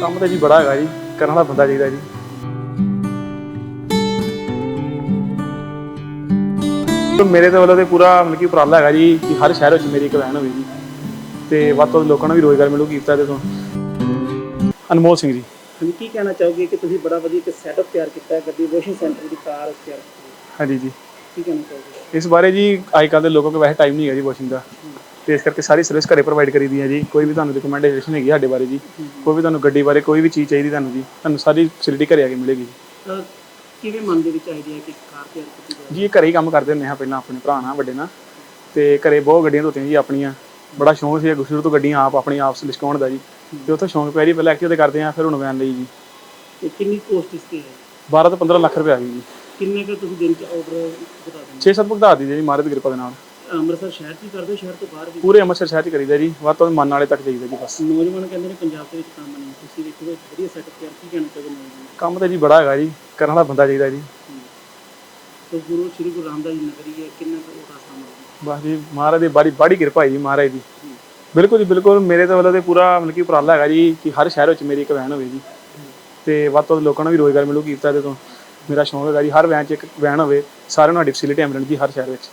ਕੰਮ ਤਾਂ ਜੀ ਬੜਾ ਹੈਗਾ ਜੀ ਕਰਨ ਵਾਲਾ ਬੰਦਾ ਚਾਹੀਦਾ ਜੀ। ਤੇ ਮੇਰੇ ਤੋਂ ਵੱਲੋਂ ਤੇ ਪੂਰਾ ਮਤਲਬ ਕਿ ਉਪਰਾਲਾ ਹੈਗਾ ਜੀ ਕਿ ਹਰ ਸ਼ਹਿਰ ਵਿੱਚ ਮੇਰੀ ਇੱਕ ਵੈਨ ਹੋਵੇ ਜੀ। ਤੇ ਵੱਧ ਤੋਂ ਵੱਧ ਲੋਕਾਂ ਨੂੰ ਵੀ ਰੋਜ਼ਗਾਰ ਮਿਲੂ ਕੀਤਾ ਇਹਦੇ ਤੋਂ। ਅਨਮੋਲ ਸਿੰਘ ਜੀ। ਹਾਂਜੀ ਕੀ ਕਹਿਣਾ ਚਾਹੋਗੇ ਕਿ ਤੁਸੀਂ ਬੜਾ ਵਧੀਆ ਇੱਕ ਸੈਟਅਪ ਤਿਆਰ ਕੀਤਾ ਹੈ ਗੱਡੀ ਵਾਸ਼ਿੰਗ ਸੈਂਟਰ ਦੀ ਕਾਰ ਤਿਆਰ ਕੀਤੀ ਹੈ? ਹਾਂਜੀ ਜੀ। ਕੀ ਕਹਿਣਾ ਚਾਹੋਗੇ? ਇਸ ਬਾਰੇ ਜੀ ਅੱਜ ਕੱਲ੍ਹ ਦੇ ਲੋਕਾਂ ਕੋਲ ਵੈਸੇ ਟਾਈਮ ਨਹੀਂ ਹੈਗਾ ਜੀ ਵਾਸ਼ਿੰਗ ਦਾ। ਤੇ ਇਸ ਕਰਕੇ ਸਾਰੀ ਸਰਵਿਸ ਘਰੇ ਪ੍ਰੋਵਾਈਡ ਕਰੀਦੀ ਹੈ ਜੀ। ਕੋਈ ਵੀ ਤੁਹਾਨੂੰ ਰਿਕਮੈਂਡੇਸ਼ਨ ਹੈਗੀ ਸਾਡੇ ਬਾਰੇ ਜੀ ਕੋਈ ਵੀ ਤੁਹਾਨੂੰ ਗੱਡੀ ਬਾਰੇ ਕੋਈ ਵੀ ਚੀਜ਼ ਚਾਹੀਦੀ ਤੁਹਾਨੂੰ ਜੀ ਤੁਹਾਨੂੰ ਸਾਰੀ ਫੈਸਿਲਿਟੀ ਘਰੇ ਆ ਕੇ ਮਿਲੇਗੀ ਜੀ। ਕਿਵੇਂ ਮਨ ਦੇ ਵਿੱਚ ਆਈਡੀਆ ਕਿ ਕਾਰ ਤਿਆਰ ਕੀਤੀ ਜਾਵੇ? ਜੀ ਘਰੇ ਹੀ ਕੰਮ ਕਰਦੇ ਹੁੰਦੇ ਹਾਂ ਪਹਿਲਾਂ ਆਪਣੇ ਭਰਾ ਨਾਲ ਵੱਡੇ ਨਾਲ। ਤੇ ਘਰੇ ਬਹੁਤ ਗੱਡੀਆਂ ਧੋਤੀਆਂ ਜੀ ਆਪਣੀਆਂ। ਬੜਾ ਸ਼ੌਂਕ ਸੀ ਸ਼ੁਰੂ ਤੋਂ ਗੱਡੀਆਂ ਆਪ ਆਪਣੀ ਆਪ ਲਿਸ਼ਕਾਉਣ ਦਾ ਜੀ। ਤੇ ਉੱਥੋਂ ਸ਼ੌਂਕ ਪੈ ਰਹੀ ਪਹਿਲਾਂ ਐਕਟਿਵ ਤੇ ਕਰਦੇ ਆ ਫਿਰ ਹੁਣ ਵੈਨ ਲਈ ਜੀ। ਤੇ ਕਿੰਨੀ ਕੋਸਟ ਇਸ ਤੇ ਹੈ? 12 ਤੋਂ 15 ਲੱਖ ਰੁਪਏ ਆ ਗਈ ਜੀ। ਕਿੰਨੇ ਕੁ ਤੁਸੀਂ ਦਿਨ ਚ ਆਰਡਰ ਬਤਾ ਦਿੰਦੇ 6-7 ਭੁਗਤਾ ਦੀ ਜੀ ਮਹਾਰਾਜ ਦੀ ਕਿਰਪਾ ਦੇ ਨਾਲ। ਅੰਮ੍ਰਿਤਸਰ ਸ਼ਹਿਰ ਚ ਹੀ ਕਰਦੇ ਹੋ ਸ਼ਹਿਰ ਤੋਂ ਬਾਹਰ ਵੀ? ਪੂਰੇ ਅੰਮ੍ਰਿਤਸਰ ਸ਼ਹਿਰ ਚ ਕਰੀਦਾ ਜੀ ਵੱਧ ਤੋਂ ਵੱਧ ਮਨ ਵਾਲੇ ਤੱਕ ਜਾਈਦਾ ਜੀ ਬਸ। ਨੌਜਵਾਨ ਕਹਿੰਦੇ ਨੇ ਪੰਜਾਬ ਦੇ ਵਿੱਚ ਕੰਮ ਨਹੀਂ ਤੁਸੀਂ ਦੇਖੋ ਇੱਕ ਵਧੀਆ ਸੈਟਅਪ ਤਿਆਰ ਕੀ ਕਹਿਣਾ ਚਾਹੋਗੇ ਨੌਜਵਾਨ ਕੰਮ ਤਾਂ ਜੀ ਬੜਾ ਹੈਗਾ ਜੀ ਕਰਨ ਵਾਲਾ ਬੰਦਾ ਚਾਹੀਦਾ ਜੀ। ਤੇ ਗੁਰੂ ਸ੍ਰੀ ਗੁਰੂ ਰਾਮਦਾਸ ਜੀ ਨਗਰੀ ਹੈ ਕਿੰਨਾ ਕੁ ਉਹਦਾ ਸਮਾਂ ਬਸ ਜੀ ਮਹਾਰਾਜ ਦੀ ਬੜੀ ਬੜੀ ਕਿਰਪਾ ਹੈ ਜੀ ਮਹਾਰਾਜ ਦੀ। ਬਿਲਕੁਲ ਜੀ ਬਿਲਕੁਲ ਮੇਰੇ ਤੋਂ ਵੱਲੋਂ ਤੇ ਪੂਰਾ ਮਤਲਬ ਕਿ ਉਪਰਾਲਾ ਹੈਗਾ ਜੀ ਕਿ ਹਰ ਸ਼ਹਿਰ ਵਿੱਚ ਮੇਰੀ ਇੱਕ ਵੈਨ ਹੋਵੇ ਜੀ। ਤੇ ਵੱਧ ਤੋਂ ਵੱਧ ਲੋਕਾਂ ਨੂੰ ਵੀ ਰੋਜ਼ਗਾਰ ਮਿਲੂ ਕੀਤਾ ਇਹਦੇ ਤੋਂ ਮੇਰਾ ਸ਼ੌਂਕ ਹੈਗਾ ਜੀ ਹਰ ਵੈਨ 'ਚ ਇੱਕ ਵੈਨ ਹੋਵੇ ਸਾਰਿਆਂ ਨੂੰ ਸਾਡੀ ਫੈਸਿਲਿਟੀ ਮਿਲਣ ਜੀ ਹਰ ਸ਼ਹਿਰ ਵਿੱਚ।